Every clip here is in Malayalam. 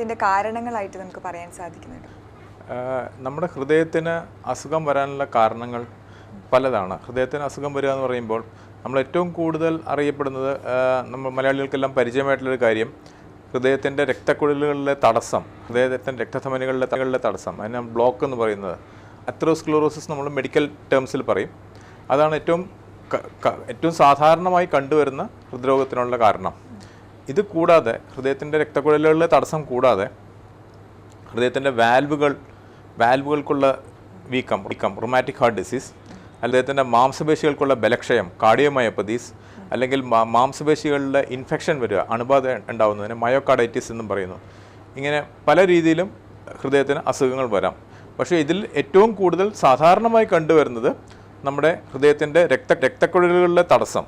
ഇതിന്റെ കാരണങ്ങളായിട്ട് നമുക്ക് പറയാൻ സാധിക്കുന്നുണ്ട്. നമ്മുടെ ഹൃദയത്തിന് അസുഖം വരാനുള്ള കാരണങ്ങൾ പലതാണ്. ഹൃദയത്തിന് അസുഖം വരിക എന്ന് പറയുമ്പോൾ നമ്മൾ ഏറ്റവും കൂടുതൽ അറിയപ്പെടുന്നത് നമ്മൾ മലയാളികൾക്കെല്ലാം പരിചയമായിട്ടുള്ളൊരു കാര്യം ഹൃദയത്തിന്റെ രക്തക്കുഴലുകളിലെ തടസ്സം ഹൃദയത്തിന്റെ രക്തധമനികളിലെ തകളിലെ തടസ്സം അതിന് ബ്ലോക്ക് എന്ന് പറയുന്നത്. അത്രോസ്ക്ലോറോസിസ് നമ്മൾ മെഡിക്കൽ ടേംസിൽ പറയും. അതാണ് ഏറ്റവും ഏറ്റവും സാധാരണമായി കണ്ടുവരുന്ന ഹൃദ്രോഗത്തിനുള്ള കാരണം. ഇത് കൂടാതെ ഹൃദയത്തിന്റെ രക്തക്കുഴലുകളിലെ തടസ്സം കൂടാതെ ഹൃദയത്തിന്റെ വാൽവുകൾ വാൽവുകൾക്കുള്ള വീക്കം വീക്കം റൊമാറ്റിക് ഹാർട്ട് ഡിസീസ് അദ്ദേഹത്തിന്റെ മാംസപേശികൾക്കുള്ള ബലക്ഷയം കാർഡിയോമയോപ്പതീസ് അല്ലെങ്കിൽ മാംസപേശികളുടെ ഇൻഫെക്ഷൻ വരിക അണുബാധ ഉണ്ടാവുന്നതിന് മയോകാർഡൈറ്റിസ് എന്നും പറയുന്നു. ഇങ്ങനെ പല രീതിയിലും ഹൃദയത്തിന് അസുഖങ്ങൾ വരാം. പക്ഷേ ഇതിൽ ഏറ്റവും കൂടുതൽ സാധാരണമായി കണ്ടുവരുന്നത് നമ്മുടെ ഹൃദയത്തിന്റെ രക്ത രക്തക്കുഴലുകളിലെ തടസ്സം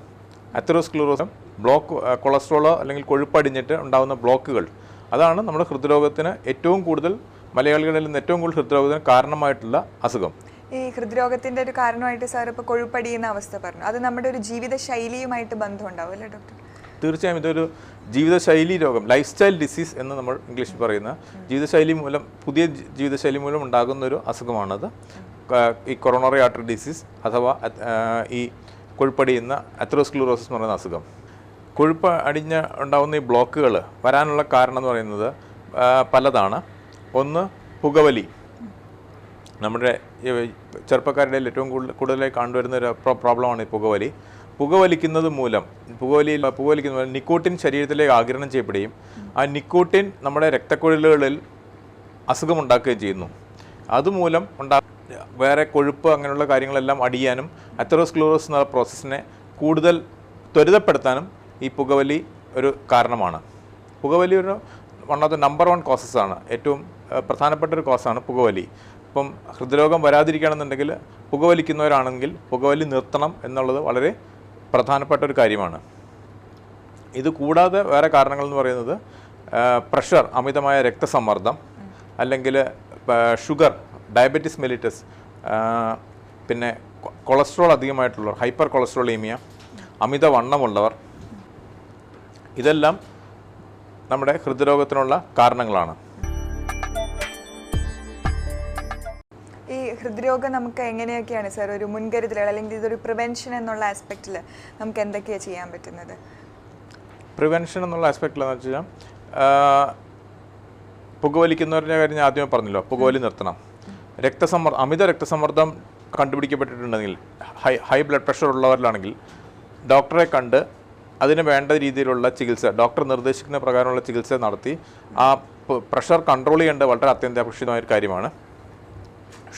അത്രോസ്ക്ലറോസം ബ്ലോക്ക് കൊളസ്ട്രോളോ അല്ലെങ്കിൽ കൊഴുപ്പടിഞ്ഞിട്ട് ഉണ്ടാകുന്ന ബ്ലോക്കുകൾ. അതാണ് നമ്മുടെ ഹൃദ്രോഗത്തിന് ഏറ്റവും കൂടുതൽ മലയാളികളിൽ നിന്ന് ഏറ്റവും കൂടുതൽ ഹൃദ്രോഗത്തിന് കാരണമായിട്ടുള്ള അസുഖം. ഈ ഹൃദ്രോഗത്തിന്റെ ഒരു കാരണമായിട്ട് സാർ ഇപ്പോൾ കൊഴുപ്പടിയുന്ന അവസ്ഥ പറഞ്ഞു. അത് നമ്മുടെ ഒരു ജീവിത ശൈലിയുമായിട്ട് ബന്ധമുണ്ടാവും അല്ലേ ഡോക്ടർ? തീർച്ചയായും ഇതൊരു ജീവിതശൈലി രോഗം ലൈഫ് സ്റ്റൈൽ ഡിസീസ് എന്ന് നമ്മൾ ഇംഗ്ലീഷിൽ പറയുന്ന ജീവിതശൈലി മൂലം പുതിയ ജീവിതശൈലി മൂലം ഉണ്ടാകുന്ന ഒരു അസുഖമാണത് ഈ കൊറോണറി ആർട്ടറി ഡിസീസ് അഥവാ ഈ കൊഴുപ്പടിയുന്ന അത്രോസ്ക്ലൂറോസിസ് എന്ന് പറയുന്ന അസുഖം. കൊഴുപ്പ് അടിഞ്ഞ് ഉണ്ടാകുന്ന ഈ ബ്ലോക്കുകൾ വരാനുള്ള കാരണം എന്ന് പറയുന്നത് പലതാണ്. ഒന്ന് പുകവലി. നമ്മുടെ ചെറുപ്പക്കാരുടെ ഏറ്റവും കൂടുതൽ കൂടുതലായി കണ്ടുവരുന്ന ഒരു പ്രോ- പ്രോബ്ലമാണ് ഈ പുകവലി. പുകവലിക്കുന്നത് മൂലം പുകവലിയിൽ പുകവലിക്കുന്ന മൂലം നിക്കോട്ടിൻ ശരീരത്തിലേക്ക് ആഗിരണം ചെയ്യപ്പെടുകയും ആ നിക്കോട്ടിൻ നമ്മുടെ രക്തക്കുഴലുകളിൽ അസുഖമുണ്ടാക്കുകയും ചെയ്യുന്നു. അതുമൂലം ഉണ്ടാ വേറെ കൊഴുപ്പ് അങ്ങനെയുള്ള കാര്യങ്ങളെല്ലാം അടിയാനും അത്തറോസ്ക്ലോറോസ് എന്ന പ്രോസസ്സിനെ കൂടുതൽ ത്വരിതപ്പെടുത്താനും ഈ പുകവലി ഒരു കാരണമാണ്. പുകവലി ഒരു one of the number one causes ആണ്. ഏറ്റവും പ്രധാനപ്പെട്ട ഒരു കോസാണ് പുകവലി. ഇപ്പം ഹൃദ്രോഗം വരാതിരിക്കുകയാണെന്നുണ്ടെങ്കിൽ പുകവലിക്കുന്നവരാണെങ്കിൽ പുകവലി നിർത്തണം എന്നുള്ളത് വളരെ പ്രധാനപ്പെട്ട ഒരു കാര്യമാണ്. ഇത് കൂടാതെ വേറെ കാരണങ്ങൾ എന്ന് പറയുന്നത് പ്രഷർ അമിതമായ രക്തസമ്മർദ്ദം അല്ലെങ്കിൽ ഷുഗർ ഡയബറ്റിസ് മെലിറ്റസ് പിന്നെ കൊളസ്ട്രോൾ അധികമായിട്ടുള്ളവർ ഹൈപ്പർ കൊളസ്ട്രോളീമിയ അമിത വണ്ണമുള്ളവർ ഇതെല്ലാം നമ്മുടെ ഹൃദ്രോഗത്തിനുള്ള കാരണങ്ങളാണ്. ഈ ഹൃദ്രോഗം നമുക്ക് എങ്ങനെയൊക്കെയാണ് സാർ ഒരു മുൻകരുതലുകൾ അല്ലെങ്കിൽ ഇതൊരു പ്രിവെൻഷൻ എന്നുള്ള ആസ്പെക്റ്റിൽ നമുക്ക് എന്തൊക്കെയാണ് ചെയ്യാൻ പറ്റുന്നത്? പ്രിവെൻഷൻ എന്നുള്ള ആസ്പെക്റ്റിൽ എന്ന് വെച്ചാൽ പുകവലിക്കുന്നവരുടെ കാര്യം ഞാൻ ആദ്യമേ പറഞ്ഞല്ലോ പുകവലി നിർത്തണം. രക്തസമ്മർദ്ദം അമിത രക്തസമ്മർദ്ദം കണ്ടുപിടിക്കപ്പെട്ടിട്ടുണ്ടെങ്കിൽ ഹൈ ഹൈ ബ്ലഡ് പ്രഷർ ഉള്ളവരിലാണെങ്കിൽ ഡോക്ടറെ കണ്ട് അതിന് വേണ്ട രീതിയിലുള്ള ചികിത്സ ഡോക്ടർ നിർദ്ദേശിക്കുന്ന പ്രകാരമുള്ള ചികിത്സ നടത്തി. ആ പ്രഷർ കൺട്രോൾ ചെയ്യേണ്ടത് വളരെ അത്യന്താപേക്ഷിതമായ ഒരു കാര്യമാണ്.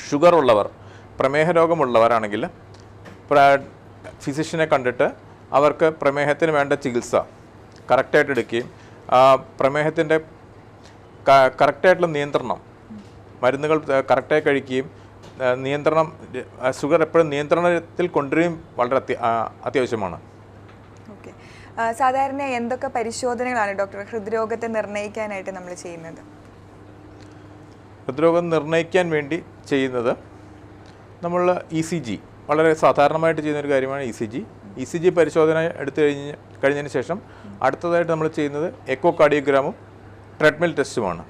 ഷുഗർ ഉള്ളവർ പ്രമേഹ രോഗമുള്ളവരാണെങ്കിൽ ഫിസിഷ്യനെ കണ്ടിട്ട് അവർക്ക് പ്രമേഹത്തിന് വേണ്ട ചികിത്സ കറക്റ്റായിട്ട് എടുക്കുകയും പ്രമേഹത്തിന്റെ കറക്റ്റായിട്ടുള്ള നിയന്ത്രണം മരുന്നുകൾ കറക്റ്റായി കഴിക്കുകയും നിയന്ത്രണം ഷുഗർ എപ്പോഴും നിയന്ത്രണത്തിൽ കൊണ്ടുവരികയും വളരെ അത്യ അത്യാവശ്യമാണ്. ഓക്കെ. സാധാരണ എന്തൊക്കെ പരിശോധനകളാണ് ഡോക്ടർ ഹൃദ്രോഗത്തെ നിർണയിക്കാനായിട്ട് നമ്മൾ ചെയ്യുന്നത്? ഹൃദ്രോഗം നിർണയിക്കാൻ വേണ്ടി ചെയ്യുന്നത് നമ്മൾ ഇ സി ജി വളരെ സാധാരണമായിട്ട് ചെയ്യുന്ന ഒരു കാര്യമാണ് E C G E C G പരിശോധന എടുത്തു കഴിഞ്ഞ് കഴിഞ്ഞതിന് ശേഷം അടുത്തതായിട്ട് നമ്മൾ ചെയ്യുന്നത് എക്കോ കാർഡിയോഗ്രാമും ട്രെഡ്മിൽ ടെസ്റ്റുമാണ്.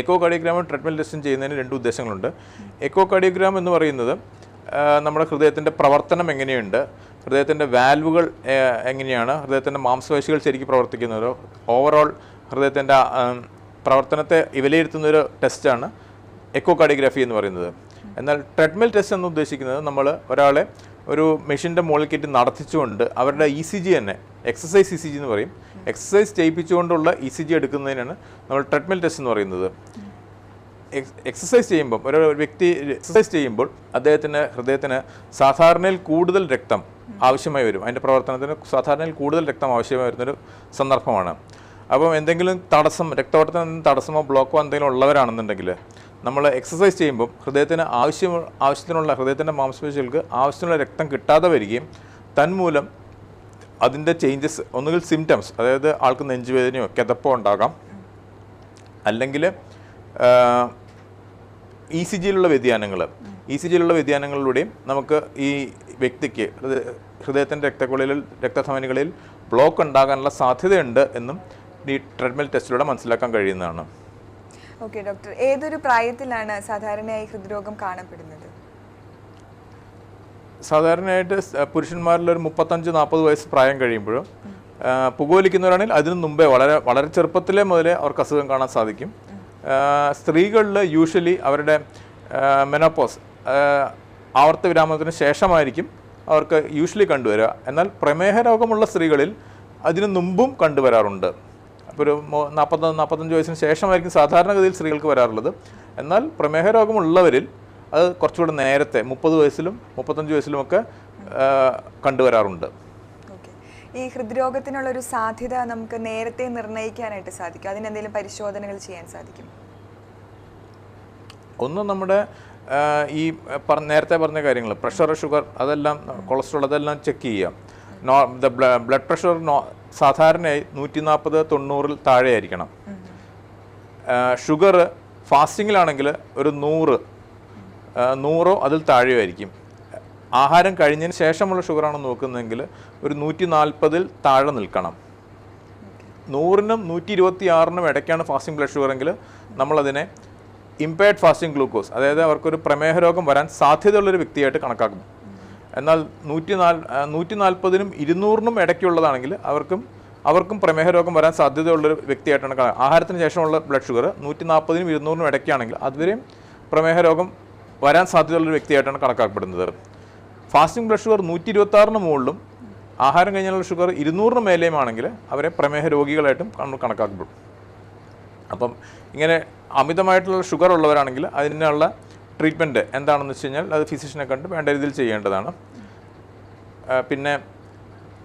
എക്കോ കാർഡിയോഗ്രാമും ട്രെഡ്മിൽ ടെസ്റ്റും ചെയ്യുന്നതിന് രണ്ട് ഉദ്ദേശങ്ങളുണ്ട്. എക്കോ കാർഡിയോഗ്രാം എന്ന് പറയുന്നത് നമ്മുടെ ഹൃദയത്തിന്റെ പ്രവർത്തനം എങ്ങനെയുണ്ട് ഹൃദയത്തിന്റെ വാൽവുകൾ എങ്ങനെയാണ്? ഹൃദയത്തിന്റെ മാംസപേശികൾ ശരിക്കും പ്രവർത്തിക്കുന്നത്? ഓവറോൾ ഹൃദയത്തിന്റെ പ്രവർത്തനത്തെ വിലയിരുത്തുന്നൊരു ടെസ്റ്റാണ് എക്കോ കാർഡിയോഗ്രാഫി എന്ന് പറയുന്നത്. എന്നാൽ ട്രെഡ്മിൽ ടെസ്റ്റ് എന്ന് ഉദ്ദേശിക്കുന്നത് നമ്മൾ ഒരാളെ ഒരു മെഷീന്റെ മുകളിൽ കയറ്റി നടത്തിച്ചുകൊണ്ട് അവരുടെ ഇ സി ജി തന്നെ എക്സസൈസ് ഇ സി ജി എന്ന് പറയും. എക്സസൈസ് ചെയ്യിപ്പിച്ചുകൊണ്ടുള്ള ഇ സി ജി എടുക്കുന്നതിനാണ് നമ്മൾ ട്രെഡ്മിൽ ടെസ്റ്റ് എന്ന് പറയുന്നത്. എക്സസൈസ് ചെയ്യുമ്പം ഒരു വ്യക്തി എക്സസൈസ് ചെയ്യുമ്പോൾ അദ്ദേഹത്തിന് ഹൃദയത്തിന് സാധാരണയിൽ കൂടുതൽ രക്തം ആവശ്യമായി വരും. അതിന്റെ പ്രവർത്തനത്തിന് സാധാരണയിൽ കൂടുതൽ രക്തം ആവശ്യമായി വരുന്നൊരു സന്ദർഭമാണ്. അപ്പം എന്തെങ്കിലും തടസ്സം രക്തോട്ടത്തിന് തടസ്സമോ ബ്ലോക്കോ എന്തെങ്കിലും ഉള്ളവരാണെന്നുണ്ടെങ്കിൽ നമ്മൾ എക്സസൈസ് ചെയ്യുമ്പോൾ ഹൃദയത്തിന് ആവശ്യം ആവശ്യത്തിനുള്ള ഹൃദയത്തിന്റെ മാംസപേശികൾക്ക് ആവശ്യത്തിനുള്ള രക്തം കിട്ടാതെ വരികയും തന്മൂലം അതിന്റെ ചേഞ്ചസ് ഒന്നുകിൽ സിംറ്റംസ് അതായത് ആൾക്ക് നെഞ്ചുവേദനയോ കിതപ്പോ ഉണ്ടാകാം. അല്ലെങ്കിൽ ഇ സി ജിയിലുള്ള വ്യതിയാനങ്ങൾ ഇ സി ജിയിലുള്ള വ്യതിയാനങ്ങളിലൂടെയും നമുക്ക് ഈ വ്യക്തിക്ക് ഹൃദയ- ഹൃദയത്തിന്റെ രക്തക്കുഴലിൽ രക്തധമനികളിൽ ബ്ലോക്ക് ഉണ്ടാകാനുള്ള സാധ്യതയുണ്ട് എന്നും ഈ ട്രെഡ്മിൽ ടെസ്റ്റിലൂടെ മനസ്സിലാക്കാൻ കഴിയുന്നതാണ്. ഓക്കെ ഡോക്ടർ ഏതൊരു പ്രായത്തിലാണ് സാധാരണയായി ഹൃദ്രോഗം കാണപ്പെടുന്നത്? സാധാരണയായിട്ട് പുരുഷന്മാരിൽ ഒരു മുപ്പത്തഞ്ച് നാൽപ്പത് വയസ്സ് പ്രായം കഴിയുമ്പോഴും പുകവലിക്കുന്നവരാണെങ്കിൽ അതിനു മുമ്പേ വളരെ വളരെ ചെറുപ്പത്തിലേ മുതലേ അവർക്ക് അസുഖം കാണാൻ സാധിക്കും. സ്ത്രീകളിൽ യൂഷ്വലി അവരുടെ മെനോപ്പോസ് ആവർത്ത വിരാമത്തിന് ശേഷമായിരിക്കും അവർക്ക് യൂഷ്വലി കണ്ടുവരിക. എന്നാൽ പ്രമേഹ രോഗമുള്ള സ്ത്രീകളിൽ അതിനു മുമ്പും കണ്ടുവരാറുണ്ട്. അപ്പോൾ ഒരു നാൽപ്പത്തൊന്ന് നാൽപ്പത് നാൽപ്പത്തഞ്ച് വയസ്സിന് ശേഷമായിരിക്കും സാധാരണഗതിയിൽ സ്ത്രീകൾക്ക് വരാറുള്ളത്. എന്നാൽ പ്രമേഹ രോഗമുള്ളവരിൽ അത് കുറച്ചുകൂടെ നേരത്തെ മുപ്പത് വയസ്സിലും മുപ്പത്തഞ്ച് വയസ്സിലുമൊക്കെ കണ്ടുവരാറുണ്ട്. ഈ ഹൃദ്രോഗത്തിനുള്ള ഒരു സാധ്യത നമുക്ക് നേരത്തെ നിർണയിക്കാനായിട്ട് സാധിക്കും. അതിനെന്തെങ്കിലും പരിശോധനകൾ ചെയ്യാൻ സാധിക്കും? ഒന്ന് നമ്മുടെ ഈ നേരത്തെ പറഞ്ഞ കാര്യങ്ങൾ പ്രഷർ ഷുഗർ അതെല്ലാം കൊളസ്ട്രോൾ അതെല്ലാം ചെക്ക് ചെയ്യാം know the blood pressure no സാധാരണയായി നൂറ്റി നാൽപ്പത് തൊണ്ണൂറിൽ താഴെയായിരിക്കണം. ഷുഗർ ഫാസ്റ്റിങ്ങിലാണെങ്കിൽ ഒരു നൂറ് നൂറോ അതിൽ താഴെയോ ആയിരിക്കും ആഹാരം കഴിഞ്ഞതിന് ശേഷമുള്ള ഷുഗറാണ് നോക്കുന്നതെങ്കിൽ ഒരു നൂറ്റി നാൽപ്പതിൽ താഴെ നിൽക്കണം. നൂറിനും നൂറ്റി ഇരുപത്തി ആറിനും ഇടയ്ക്കാണ് ഫാസ്റ്റിംഗ് ബ്ലഡ് ഷുഗർ എങ്കിൽ നമ്മളതിനെ ഇമ്പയർഡ് ഫാസ്റ്റിംഗ് ഗ്ലൂക്കോസ് അതായത് അവർക്കൊരു പ്രമേഹ രോഗം വരാൻ സാധ്യതയുള്ളൊരു വ്യക്തിയായിട്ട് കണക്കാക്കും. എന്നാൽ നൂറ്റി നാല് നൂറ്റി നാൽപ്പതിനും ഇരുന്നൂറിനും ഇടയ്ക്കുള്ളതാണെങ്കിൽ അവർക്കും അവർക്കും പ്രമേഹ രോഗം വരാൻ സാധ്യതയുള്ളൊരു വ്യക്തിയായിട്ടാണ് കണ- ആഹാരത്തിന് ശേഷമുള്ള ബ്ലഡ് ഷുഗർ നൂറ്റി നാൽപ്പതിനും ഇരുന്നൂറിനും ഇടയ്ക്കാണെങ്കിൽ അതുവരെയും പ്രമേഹ രോഗം വരാൻ സാധ്യതയുള്ളൊരു വ്യക്തിയായിട്ടാണ് കണക്കാക്കപ്പെടുന്നത്. ഫാസ്റ്റിംഗ് ബ്ലഡ് ഷുഗർ നൂറ്റി ഇരുപത്തി ആറിന് മുകളിലും ആഹാരം കഴിഞ്ഞുള്ള ഷുഗർ ഇരുന്നൂറിന് മേലെയുമാണെങ്കിൽ അവരെ പ്രമേഹ രോഗികളായിട്ടും കണക്കാക്കപ്പെടും. അപ്പം ഇങ്ങനെ അമിതമായിട്ടുള്ള ഷുഗർ ഉള്ളവരാണെങ്കിൽ അതിനുള്ള ട്രീറ്റ്മെന്റ് എന്താണെന്ന് വെച്ച് കഴിഞ്ഞാൽ അത് ഫിസിഷ്യനെ കണ്ട് വേണ്ട രീതിയിൽ ചെയ്യേണ്ടതാണ്. പിന്നെ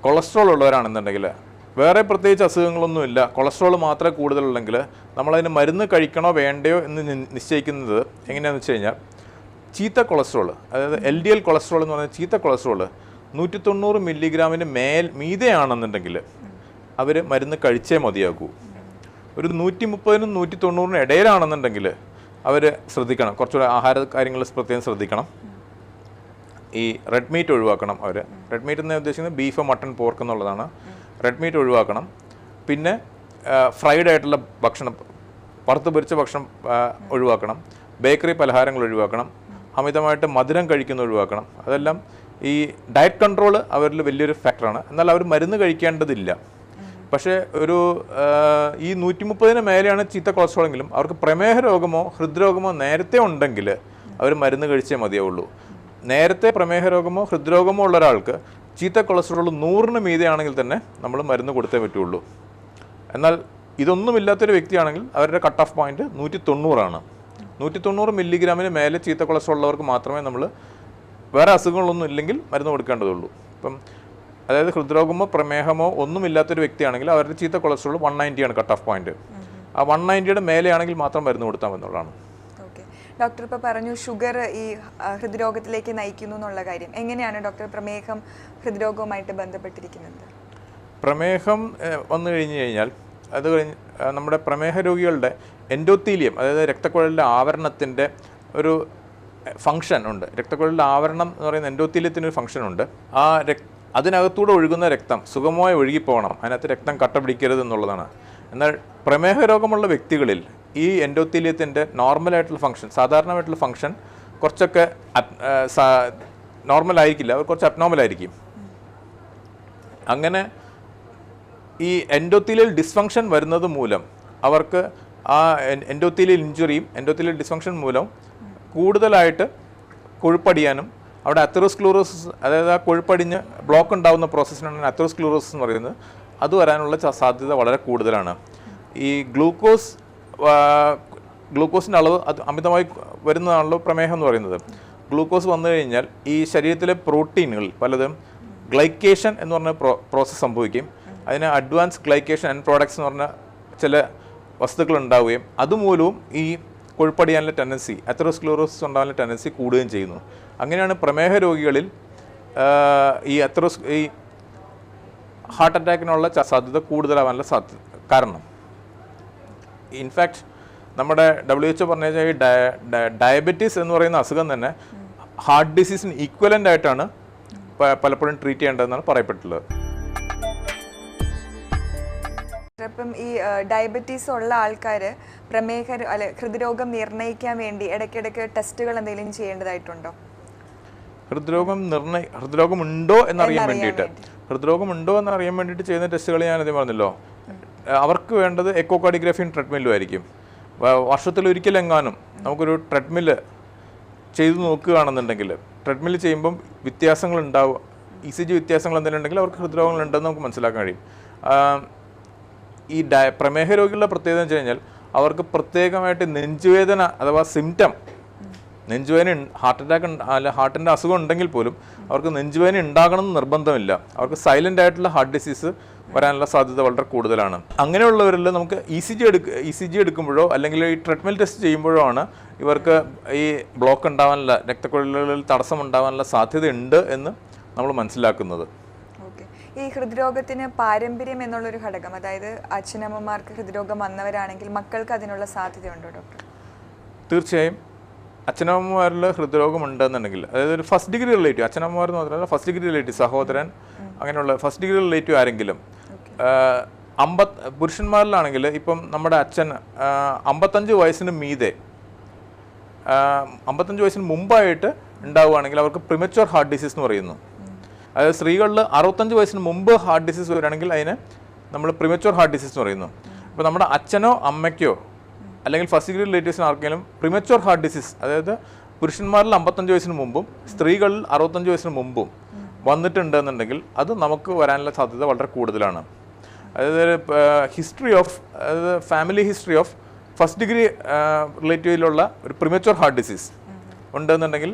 കൊളസ്ട്രോൾ ഉള്ളവരാണെന്നുണ്ടെങ്കിൽ വേറെ പ്രത്യേകിച്ച് അസുഖങ്ങളൊന്നുമില്ല കൊളസ്ട്രോൾ മാത്രമേ കൂടുതലുള്ളെങ്കിൽ നമ്മളതിന് മരുന്ന് കഴിക്കണോ വേണ്ടയോ എന്ന് നിശ്ചയിക്കുന്നത് എങ്ങനെയാണെന്ന് വെച്ച് കഴിഞ്ഞാൽ ചീത്ത കൊളസ്ട്രോൾ അതായത് എൽ ഡി എൽ കൊളസ്ട്രോൾ എന്ന് പറയുന്ന ചീത്ത കൊളസ്ട്രോൾ നൂറ്റി തൊണ്ണൂറ് മില്ലിഗ്രാമിന് മേൽ മീതെയാണെന്നുണ്ടെങ്കിൽ അവർ മരുന്ന് കഴിച്ചേ മതിയാകൂ. ഒരു നൂറ്റി മുപ്പതിനും നൂറ്റി തൊണ്ണൂറിനും ഇടയിലാണെന്നുണ്ടെങ്കിൽ അവർ ശ്രദ്ധിക്കണം. കുറച്ചുകൂടെ ആഹാര കാര്യങ്ങൾ പ്രത്യേകം ശ്രദ്ധിക്കണം. ഈ റെഡ് മീറ്റ് ഒഴിവാക്കണം അവർ റെഡ് മീറ്റ് എന്ന് ഉദ്ദേശിക്കുന്നത് ബീഫ് മട്ടൺ പോർക്ക് എന്നുള്ളതാണ്. റെഡ് മീറ്റ് ഒഴിവാക്കണം. പിന്നെ ഫ്രൈഡ് ആയിട്ടുള്ള ഭക്ഷണം വറുത്ത് പൊരിച്ച ഭക്ഷണം ഒഴിവാക്കണം. ബേക്കറി പലഹാരങ്ങൾ ഒഴിവാക്കണം. അമിതമായിട്ട് മധുരം കഴിക്കുന്ന ഒഴിവാക്കണം. അതെല്ലാം ഈ ഡയറ്റ് കൺട്രോൾ അവരിൽ വലിയൊരു ഫാക്ടറാണ് എന്നാൽ അവർ മരുന്ന് കഴിക്കേണ്ടതില്ല. പക്ഷേ ഒരു ഈ നൂറ്റി മുപ്പതിന് മേലെയാണ് ചീത്ത കൊളസ്ട്രോൾ എങ്കിലും അവർക്ക് പ്രമേഹ രോഗമോ ഹൃദ്രോഗമോ നേരത്തെ ഉണ്ടെങ്കിൽ അവർ മരുന്ന് കഴിച്ചേ മതിയാവുള്ളൂ. നേരത്തെ പ്രമേഹ രോഗമോ ഹൃദ്രോഗമോ ഉള്ള ഒരാൾക്ക് ചീത്ത കൊളസ്ട്രോൾ നൂറിന് മീതെയാണെങ്കിൽ തന്നെ നമ്മൾ മരുന്ന് കൊടുത്തേ പറ്റുള്ളൂ. എന്നാൽ ഇതൊന്നുമില്ലാത്തൊരു വ്യക്തിയാണെങ്കിൽ അവരുടെ കട്ട് ഓഫ് പോയിന്റ് നൂറ്റി തൊണ്ണൂറാണ് നൂറ്റി തൊണ്ണൂറ് മില്ലിഗ്രാമിന് മേലെ ചീത്ത കൊളസ്ട്രോൾ ഉള്ളവർക്ക് മാത്രമേ നമ്മൾ വേറെ അസുഖങ്ങളൊന്നും ഇല്ലെങ്കിൽ മരുന്ന് കൊടുക്കേണ്ടതുള്ളൂ. ഇപ്പം അതായത് ഹൃദ്രോഗമോ പ്രമേഹമോ ഒന്നുമില്ലാത്തൊരു വ്യക്തിയാണെങ്കിൽ അവരുടെ ചീത്ത കൊളസ്ട്രോൾ വൺ നയന്റിയാണ് കട്ട് ഓഫ് പോയിന്റ്. ആ വൺ നയന്റിയുടെ മേലെയാണെങ്കിൽ മാത്രം മരുന്ന് കൊടുത്താൽ എന്നുള്ളതാണ്. ഡോക്ടർ ഇപ്പോൾ പറഞ്ഞു ഷുഗർ ഈ ഹൃദ്രോഗത്തിലേക്ക് നയിക്കുന്നു എന്നുള്ള കാര്യം. എങ്ങനെയാണ് ഡോക്ടർ പ്രമേഹം ഹൃദ്രോഗവുമായിട്ട് ബന്ധപ്പെട്ടിരിക്കുന്നത്? പ്രമേഹം വന്നു കഴിഞ്ഞു കഴിഞ്ഞാൽ അത് കഴിഞ്ഞ് നമ്മുടെ പ്രമേഹ രോഗികളുടെ എൻഡോത്തീലിയം അതായത് രക്തക്കുഴലിന്റെ ആവരണത്തിന്റെ ഒരു ഫങ്ഷൻ ഉണ്ട്. രക്തക്കുഴലിന്റെ ആവരണം എന്ന് പറയുന്ന എൻഡോത്തീലിയത്തിനൊരു ഫങ്ഷൻ ഉണ്ട്. ആ രക് അതിനകത്തൂടെ ഒഴുകുന്ന രക്തം സുഗമമായി ഒഴുകിപ്പോകണം അതിനകത്ത് രക്തം കട്ട പിടിക്കരുത് എന്നുള്ളതാണ്. എന്നാൽ പ്രമേഹ രോഗമുള്ള വ്യക്തികളിൽ ഈ എൻഡോത്തീലിയത്തിന്റെ നോർമലായിട്ടുള്ള ഫങ്ഷൻ സാധാരണമായിട്ടുള്ള ഫങ്ഷൻ കുറച്ചൊക്കെ നോർമൽ ആയിരിക്കില്ല അവർ കുറച്ച് അബ്നോർമൽ ആയിരിക്കും. അങ്ങനെ ഈ എൻഡോത്തിലിൽ ഡിസ്ഫങ്ഷൻ വരുന്നത് മൂലം അവർക്ക് ആ എൻഡോത്തിലിൽ ഇഞ്ചുറിയും എൻഡോത്തിലിൽ ഡിസ്ഫങ്ഷൻ മൂലം കൂടുതലായിട്ട് കൊഴുപ്പടിയാനും അവിടെ അത്രോസ്ക്ലൂറോസിസ് അതായത് ആ കൊഴുപ്പടിഞ്ഞ് ബ്ലോക്ക് ഉണ്ടാകുന്ന പ്രോസസ്സിനാണ് അത്രോസ്ക്ലൂറോസിസ് എന്ന് പറയുന്നത്. അത് വരാനുള്ള സാധ്യത വളരെ കൂടുതലാണ്. ഈ ഗ്ലൂക്കോസ് ഗ്ലൂക്കോസിന്റെ അളവ് അത് അമിതമായി വരുന്നതാണല്ലോ പ്രമേഹം എന്ന് പറയുന്നത്. ഗ്ലൂക്കോസ് വന്നു കഴിഞ്ഞാൽ ഈ ശരീരത്തിലെ പ്രോട്ടീനുകൾ പലതും ഗ്ലൈക്കേഷൻ എന്ന് പറഞ്ഞ പ്രോ പ്രോസസ്സ് സംഭവിക്കും. അതിന് അഡ്വാൻസ് ഗ്ലൈക്കേഷൻ ആൻഡ് പ്രോഡക്ട്സ് എന്ന് പറഞ്ഞ ചില വസ്തുക്കൾ ഉണ്ടാവുകയും അതുമൂലവും ഈ കൊഴുപ്പടിയാനുള്ള ടെൻഡൻസി അത്രോസ്ക്ലോറോസിസ് ഉണ്ടാകാനുള്ള ടെൻഡൻസി കൂടുകയും ചെയ്യുന്നു. അങ്ങനെയാണ് പ്രമേഹ രോഗികളിൽ ഈ അത്രോസ് ഈ ഹാർട്ട് അറ്റാക്കിനുള്ള സാധ്യത കൂടുതലാവാനുള്ള സാധ്യത കാരണം. ഇൻഫാക്ട് നമ്മുടെ ഡബ്ല്യു എച്ച് പറഞ്ഞ ഈ ഡയ- ഡയ- ഡയബറ്റീസ് എന്ന് പറയുന്ന അസുഖം തന്നെ ഹാർട്ട് ഡിസീസിന് ഈക്വലന്റ് ആയിട്ടാണ് പലപ്പോഴും ട്രീറ്റ് ചെയ്യേണ്ടതെന്നാണ് പറയപ്പെട്ടുള്ളത് ഇപ്പം ഈ ഡയബറ്റീസ് ഉള്ള ആൾക്കാർ പ്രമേഹ അല്ലെ ഹൃദ്രോഗം നിർണയിക്കാൻ വേണ്ടി ഇടയ്ക്കിടയ്ക്ക് ടെസ്റ്റുകൾ എന്തെങ്കിലും ചെയ്യേണ്ടതായിട്ടുണ്ടോ? ഹൃദ്രോഗം നിർണയ ഹൃദ്രോഗം ഉണ്ടോ എന്നറിയാൻ വേണ്ടിയിട്ട്. ഹൃദ്രോഗം ഉണ്ടോ എന്ന് അറിയാൻ വേണ്ടിയിട്ട് ചെയ്യുന്ന ടെസ്റ്റുകൾ ഞാൻ ആദ്യം പറഞ്ഞല്ലോ. അവർക്ക് വേണ്ടത് എക്കോ കാർഡിയോഗ്രാഫിയും ട്രെഡ്മില്ലും ആയിരിക്കും. വർഷത്തിൽ ഒരിക്കലെങ്ങാനും നമുക്കൊരു ട്രെഡ്മിൽ ചെയ്തു നോക്കുകയാണെന്നുണ്ടെങ്കിൽ ട്രെഡ്മിൽ ചെയ്യുമ്പം വ്യത്യാസങ്ങൾ ഉണ്ടാവുക ഇ സി ജി വ്യത്യാസങ്ങൾ എന്തെങ്കിലും ഉണ്ടെങ്കിൽ അവർക്ക് ഹൃദ്രോഗങ്ങളുണ്ടെന്ന് നമുക്ക് മനസ്സിലാക്കാൻ കഴിയും. ഈ ഡയ പ്രമേഹ രോഗികളുടെ പ്രത്യേകത എന്ന് വെച്ച് കഴിഞ്ഞാൽ അവർക്ക് പ്രത്യേകമായിട്ട് നെഞ്ചുവേദന അഥവാ സിംറ്റം നെഞ്ചുവേദന ഹാർട്ട് അറ്റാക്ക് അല്ല ഹാർട്ടിന്റെ അസുഖം ഉണ്ടെങ്കിൽ പോലും അവർക്ക് നെഞ്ചുവേദന ഉണ്ടാകണം എന്ന് നിർബന്ധമില്ല. അവർക്ക് സൈലന്റ് ആയിട്ടുള്ള ഹാർട്ട് ഡിസീസ് വരാനുള്ള സാധ്യത വളരെ കൂടുതലാണ്. അങ്ങനെയുള്ളവരിൽ നമുക്ക് ഇ സി ജി എടുക്ക ഇ സി ജി എടുക്കുമ്പോഴോ അല്ലെങ്കിൽ ഈ ട്രീറ്റ്മെന്റ് ടെസ്റ്റ് ചെയ്യുമ്പോഴോ ആണ് ഇവർക്ക് ഈ ബ്ലോക്ക് ഉണ്ടാവാനുള്ള രക്തക്കുഴലുകളിൽ തടസ്സം ഉണ്ടാവാനുള്ള സാധ്യതയുണ്ട് എന്ന് നമ്മൾ മനസ്സിലാക്കുന്നത്. ഈ ഹൃദ്രോഗത്തിന് പാരമ്പര്യം എന്നുള്ളൊരു ഘടകം അതായത് അച്ഛനമ്മമാർക്ക് ഹൃദ്രോഗം വന്നവരാണെങ്കിൽ മക്കൾക്ക് അതിനുള്ള സാധ്യതയുണ്ടോ ഡോക്ടർ? തീർച്ചയായും. അച്ഛനമ്മമാരിൽ ഹൃദ്രോഗം ഉണ്ടെന്നുണ്ടെങ്കിൽ അതായത് ഒരു ഫസ്റ്റ് ഡിഗ്രി റിലേറ്റീവ് അച്ഛനമ്മമാർ എന്ന് പറഞ്ഞാൽ ഫസ്റ്റ് ഡിഗ്രി റിലേറ്റീവ് സഹോദരൻ അങ്ങനെയുള്ള ഫസ്റ്റ് ഡിഗ്രി റിലേറ്റീവ് ആരെങ്കിലും അമ്പത് പുരുഷന്മാരിലാണെങ്കിൽ ഇപ്പം നമ്മുടെ അച്ഛൻ അമ്പത്തഞ്ച് വയസ്സിന് മീതെ അമ്പത്തഞ്ച് വയസ്സിന് മുമ്പായിട്ട് ഉണ്ടാവുകയാണെങ്കിൽ അവർക്ക് പ്രിമച്വർ ഹാർട്ട് ഡിസീസ് എന്ന് പറയുന്നു. അതായത് സ്ത്രീകളിൽ അറുപത്തഞ്ച് വയസ്സിന് മുമ്പ് ഹാർട്ട് ഡിസീസ് വരികയാണെങ്കിൽ അതിന് നമ്മൾ പ്രിമച്വർ ഹാർട്ട് ഡിസീസ് എന്ന് പറയുന്നു. അപ്പോൾ നമ്മുടെ അച്ഛനോ അമ്മയ്ക്കോ അല്ലെങ്കിൽ ഫസ്റ്റ് ഡിഗ്രി റിലേറ്റീവ്സിന് ആർക്കെങ്കിലും പ്രിമച്വർ ഹാർട്ട് ഡിസീസ് അതായത് പുരുഷന്മാരിൽ അമ്പത്തഞ്ച് വയസ്സിന് മുമ്പും സ്ത്രീകളിൽ അറുപത്തഞ്ച് വയസ്സിന് മുമ്പും വന്നിട്ടുണ്ടെന്നുണ്ടെങ്കിൽ അത് നമുക്ക് വരാനുള്ള സാധ്യത വളരെ കൂടുതലാണ്. അതായത് ഹിസ്റ്ററി ഓഫ് അതായത് family history of first degree റിലേറ്റീവിലുള്ള ഒരു പ്രിമച്വർ ഹാർട്ട് ഡിസീസ് ഉണ്ടെന്നുണ്ടെങ്കിൽ